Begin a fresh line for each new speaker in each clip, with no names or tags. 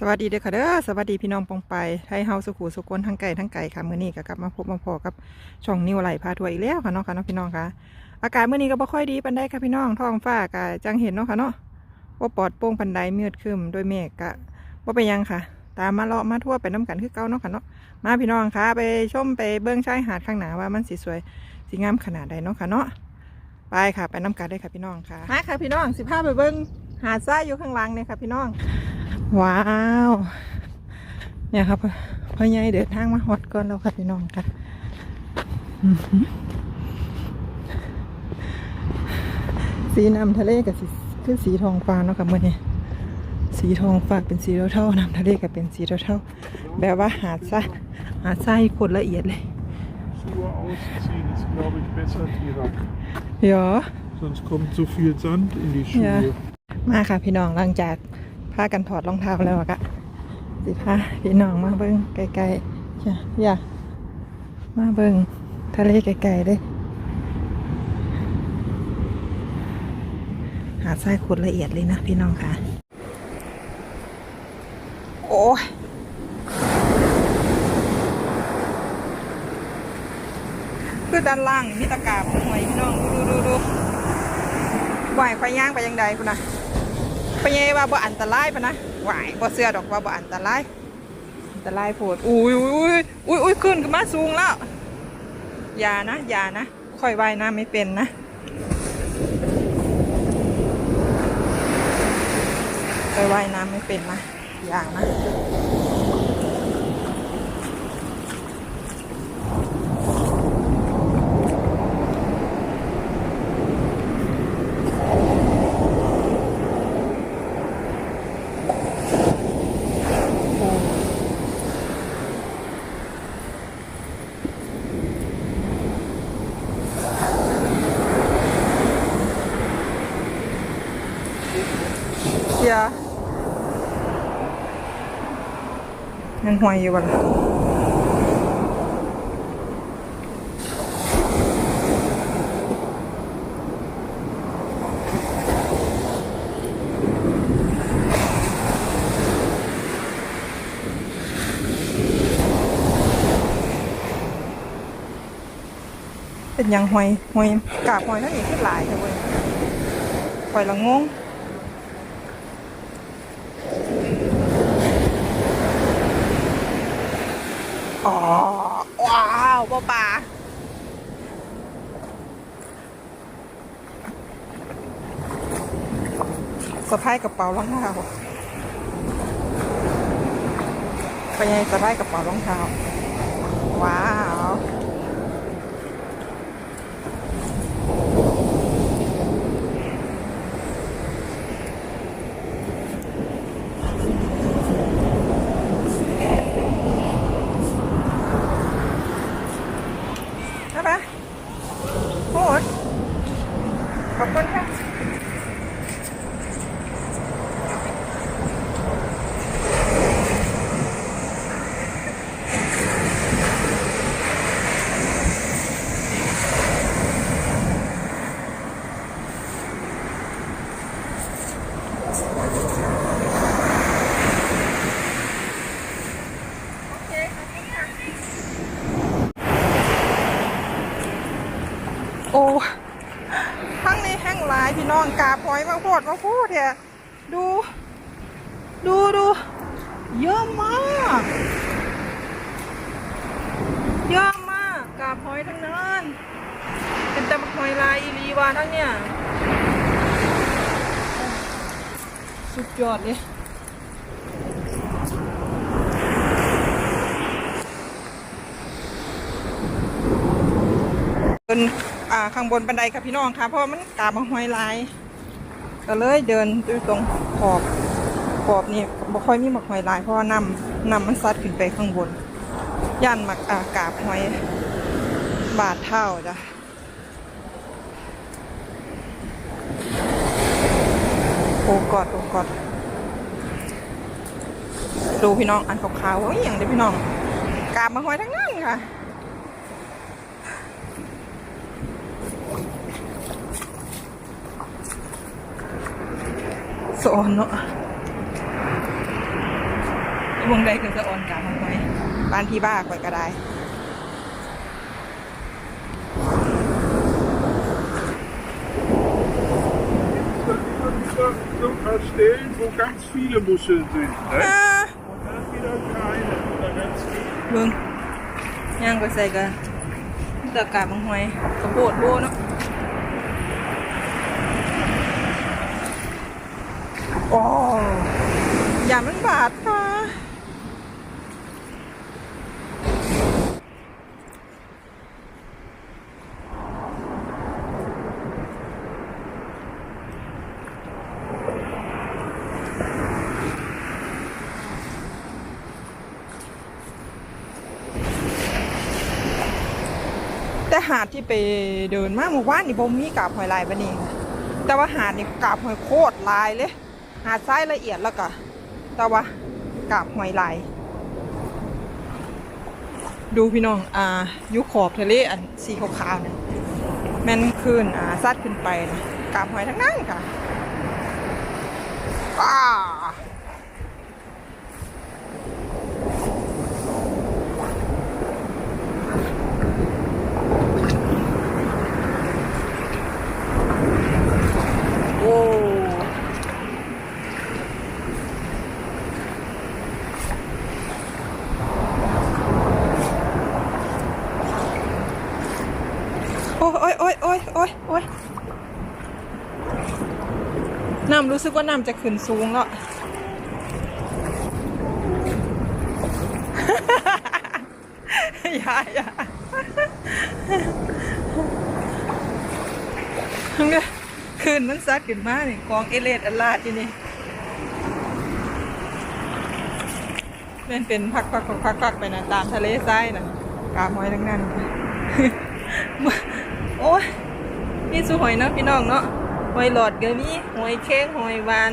สวัสดีเด้อค่ะเด้อสวัสดีพี่น้องปองไปไทยเฮาสุขุสุกนทั้งไก่ทั้งไก่ค่ะมื้อนี้ก็กลับมาพบมาพอกับช่องนิวไหลพาทัวร์อีกแล้วค่ะเนาะค่ะเนาะพี่น้องค่ะ อากาศมื้อนี้ก็บ่ค่อยดีปานใดค่ะพี่น้องท้องฟ้าก็จังเห็นเนาะค่ะเนาะว่าปลอดโปร่งปานใดมืดครึมโดยเมฆก็บ่เป็นยังค่ะ ตามมาเลาะมาทั่วไปน้กันคือเก่าเนาะค่ะเนาะมาพี่น้องค่ะ ไปชมไปเบิ่งชายหาดข้างหน้าว่ามันสิสวยสิงามขนาดใดเนาะค่ะเนาะไปค่ะไปน้กันได้ค่ะพี่น้องค่ะมาค่ะพี่น้องสิพาไปเบิ่งหาดทรายอยู่ข้างหลังเนี่ยค่ะพี่น้อง ว้าว เนี่ยครับพ่อใหญ่เดินทางมาฮอดก่อนแล้วค่ะพี่น้องค่ะอื้อหือสีน้ำทะเลกับสีคือสีทองฟ้าเนาะค่ะเมื่อนี้สีทองฟ้าเป็นสีเท่าๆน้ำทะเลกับเป็นสีเท่าๆแบบว่าหาดทรายหาดทรายโคตรละเอียดเลย
Schuhe ausziehen ist, glaube ich, besser als Irak.
เดี๋ยว
Sonst kommt zu viel Sand in die Schuhe.
Ja. มาค่ะพี่น้องหลังจากพากันถอดรองเท้าแล้วกะสิพาพี่น้องมาเบิ้งไกลๆอย่อย่ามาเบิ้งทะเลไกลๆเลยหาดทรายขุดละเอียดเลยนะพี่น้องค่ะ โอ้ยคือด้านล่างมีตะกร้าหวยพี่น้อง ดูดูดูไหวควายย่างไปยังใดคุณนะ ไปยังว่าบ่อันตรายปะนะหวายบ่เสื้อดอกว่าบ่อันตรายอันตรายโผดอุ้ยอุ้ยอุ้ยอุ้ยขึ้นขึ้นมาสูงแล้วอย่านะอย่านะค่อยว่ายน้ำไม่เป็นนะค่อยว่ายน้ำไม่เป็นนะอย่านะ ห่วยอยู่บ่ล่ะเป็นหยังห่วยห่วยกาบห่วยนั่นนี่คือหลายเลยเว้ยปล่อยละงง อ๋อ ว้าว ปลาสะพายกระเป๋ารองเท้าไปยังสะพายกระเป๋ารองเท้า ว้าว ใช่ปะโอ้ยขอบคุณค่ะ โอ้ทั้งนี้แห้งหลายพี่น้องกาบหอยมาโพดมาพูดเถอะดู ดูดูเยอะมากเยอะมากกาบหอยทั้งนั้น เป็นต่หอยลายอีรีวาทั้งเนี่ยสุดยอดเลยบนอ่าข้างบนบันไดค่ะพี่น้องค่ะ เพราะมันกาบหอยลาย ก็เลยเดินด้วยตรงขอบ ขอบนี่บ่ค่อยมีหมักหอยลาย เพราะว่าน้ำน้ำมันซัดขึ้นไปข้างบน ย่านหมักอากาบหอยบาดเท่าจ้ะโอ้กอดโอ้กอดดูพี่น้องอันขาวๆโอ้ยอย่างเดียวพี่น้องกาบมาหอยทั้งนั้นค่ะโซนเนาะ วงใดคือสะออนกาบหอยบ้านพี่บ้าข่อยก็ได้
Zo gaan stehen, wo ganz viele Muscheln sind. Ne?
อ่า
Und dann wieder keine. Oder ganz viele.
เบิ่งย่างไปใส่กันตะกาบหอยกระโปดโบเนาะโอ้อย่ามันบาดค่ะ แต่ หาดที่ไปเดินมาเมื่อวานนี่บ่มีกาบหอยลายปะนี่แต่ว่าหาดนี่กาบหอยโคตรลายเลย หาดทรายละเอียดแล้วก็แต่ว่ากาบหอยลาย ดูพี่น้องอ่ายุขอบทะเลอันสีขาวๆนี่ยแม่นขึ้นอ่าซัดขึ้นไปนะกาบหอยทั้งนั้นค่ะว้าโอ้ โอ้ยโอ้ยโอ้ยโอ้ยโอ้ยน้ำรู้สึกว่าน้ำจะขึ้นสูงแล้ว อย่าอย่าเนี่ยคืนมันซัดขึ้นมานี่กองเอเลดอลาดที่นี่แม่นเป็นพักพักพักพักไปนะตามทะเลทรายนะกาบหอยทั้งนั้น โอ้ยมีสู้หอยเนาะพี่น้องเนาะหอยหลอดก็มีหอยเค้งหอยวาน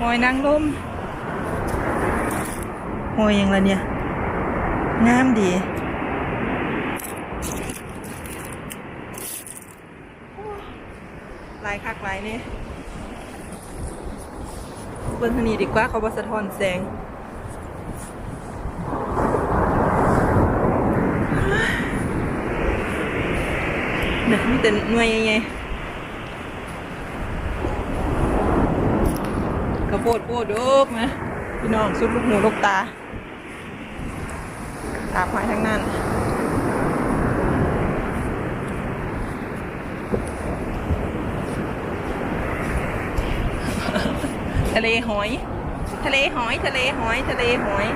หอยนางรมหอยหยังละเนี่ยงามดีลายคักลายนี่เบิ้งทนีดีกว่าเขาบอสะท้อนแสง นี่ยมีแต่หน่วยใหญ่ๆกระโปดโปดโดกนะพี่น้องสุดลูกหูลูกตา ตาพายทั้งนั้นทะเลหอย ทะเลหอย ทะเลหอย ทะเลหอย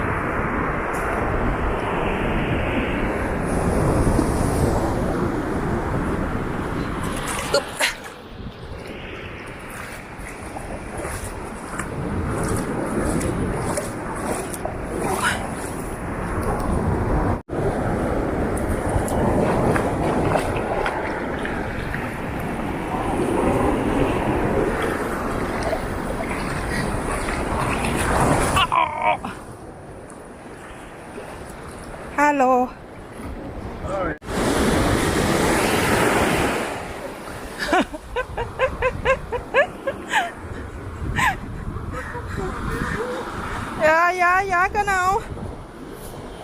อย่าอย่าอย่ากันเอา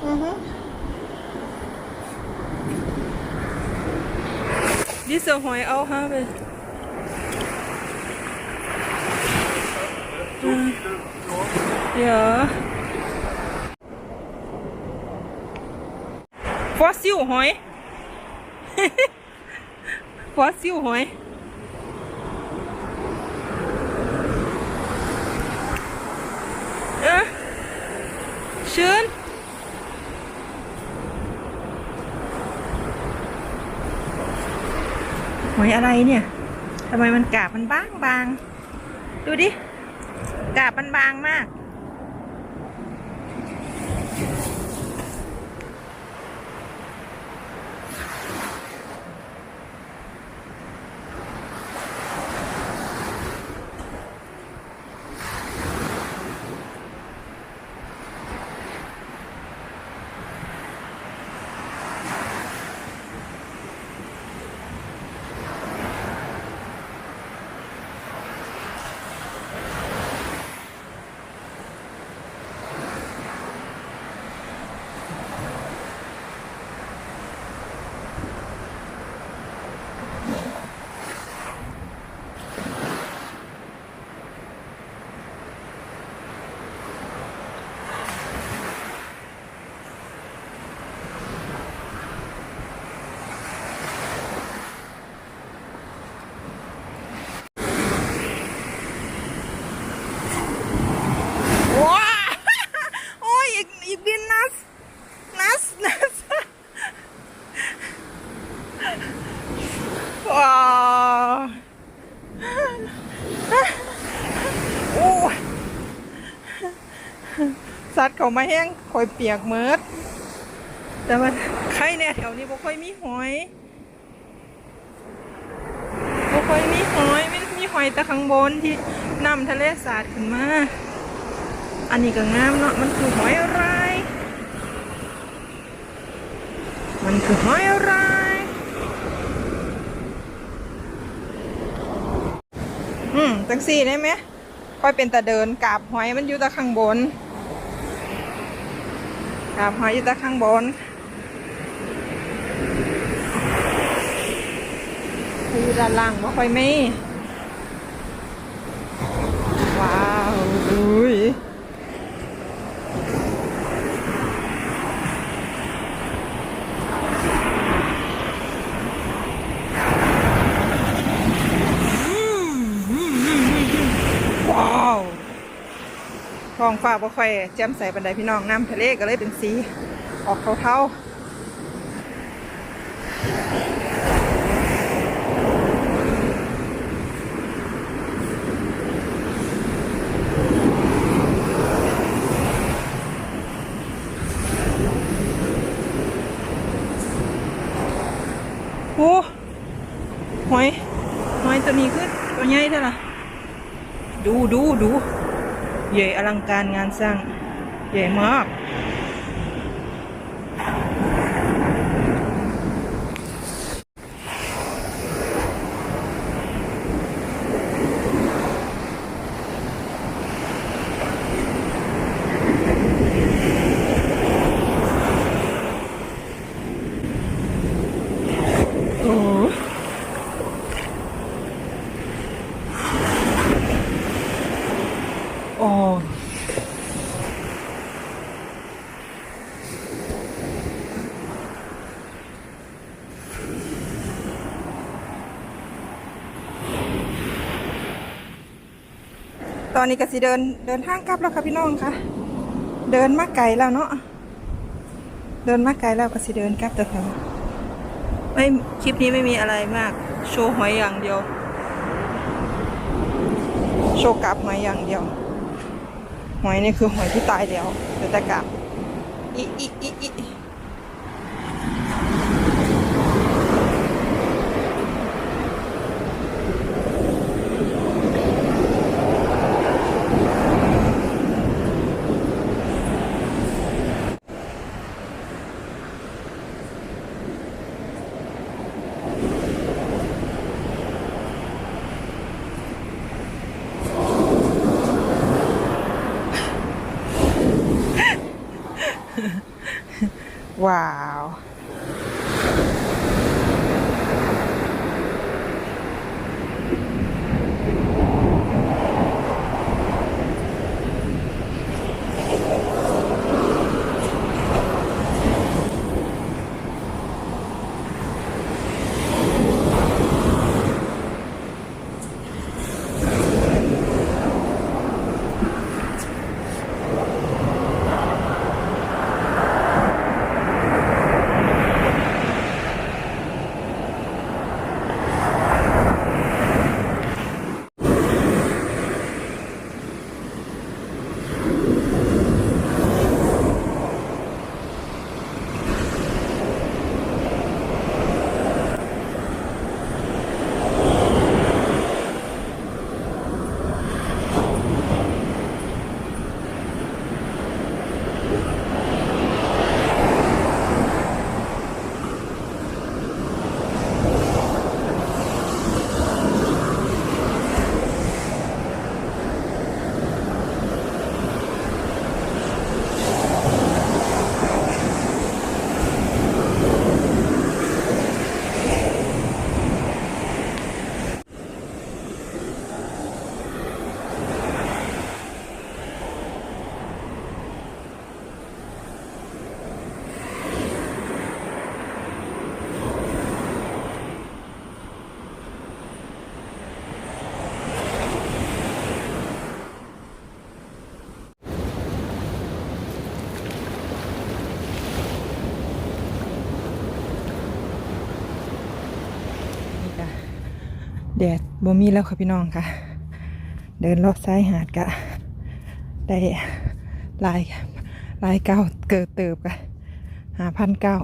อือฮึ Diese Heu auch habe. Ja. Fossilheu. Fossilheu. ชื้นหอยอะไรเนี่ยทำไมมันกาบมันบางบางๆดูดิ กาบมันบางมาก โสัตว์ เขามาแห้งคอยเปียกเมิด แต่ว่าใครเนี่ยแถวนี้บ่ค่อยมีหอยบ่ค่อยมีหอยไม่มีหอยแต่ข้างบนที่นำทะเลสาดขึ้นมา อันนี้ก็งามเนาะมันคือหอยอะไร มันคือหอยอะไรอืมจังสี่ได้ไหมค่อยเป็นแต่เดินกาบหอยมันอยู่แต่ข้างบน กาบหอยอยู่ตะข้างบนคือด้านล่างไม่ค่อยมีว้าวอุ้ยว้าวท้อง ฟ้าบ่ค่อยแจ่มใสบันไดพี่น้องน้ำทะเลก็เลยเป็นสีออกเทาๆ โอ้หอยหอยตัวนี้ขึ้นตัวใหญ่เท่าไหร่ดูดูดู ใหญ่อลังการงานสร้างใหญ่มาก ตอนนี้ก็สิเดินเดินทางกลับแล้วค่ะพี่น้องค่ะ เดินมาไกลแล้วเนาะเดินมาไกลแล้วก็สิเดินกลับแต่ค่ะไม่คลิปนี้ไม่มีอะไรมาก โชว์หอยอย่างเดียว โชว์กลับหอยอย่างเดียวหอยนี่คือหอยที่ตายแล้วแต่กลับอีอีอีอี ว้าว นี่ค่ะ แดดบ่มีแล้วค่ะพี่น้องค่ะ เดินรอบซ้ายหาดกะ ได้ลายลายเก้าเกิดเติบกันหาพันเก้า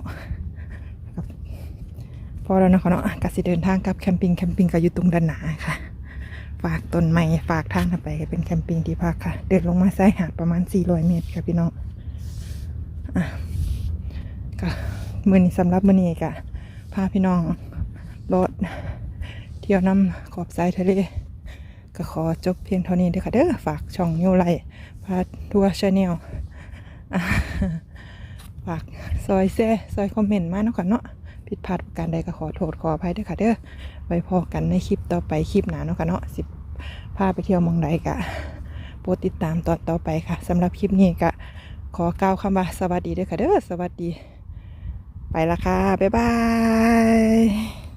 พอแล้วนะคะเนาะกสิเดินทางกลับแคมปิ้งแคมปิ้งก็อยู่ตรงด้านหนาค่ะ ฝากต้นไม้ฝากทางไปเป็นแคมปิ้งที่พักค่ะ เดินลงมาชายหาดประมาณ 400 เมตรค่ะพี่น้องอะก็มือนี้สำหรับมือนี้ก็พาพี่น้องรถ ที่ยวน้ำขอบสายทะเล ก็ขอจบเพียงเท่านี้เด้อค่ะเด้อฝากช่องยูไลพาทัวร์ชาแนลฝากซอยแซ่ซอยคอมเมนต์มาเนาะค่ะเนาะผิดพลาดประการใดก็ขอโทษขออภัยเด้อค่ะเด้อไว้พอกันในคลิปต่อไปคลิปหน้าเนาะค่ะเนาะสิพาไปเที่ยวมองใดกะโปรดติดตามตอนต่อไปค่ะสำหรับคลิปนี้ก็ขอกล่าวคำว่าสวัสดีเด้อค่ะเด้อสวัสดี ไปละค่ะ บ๊ายบาย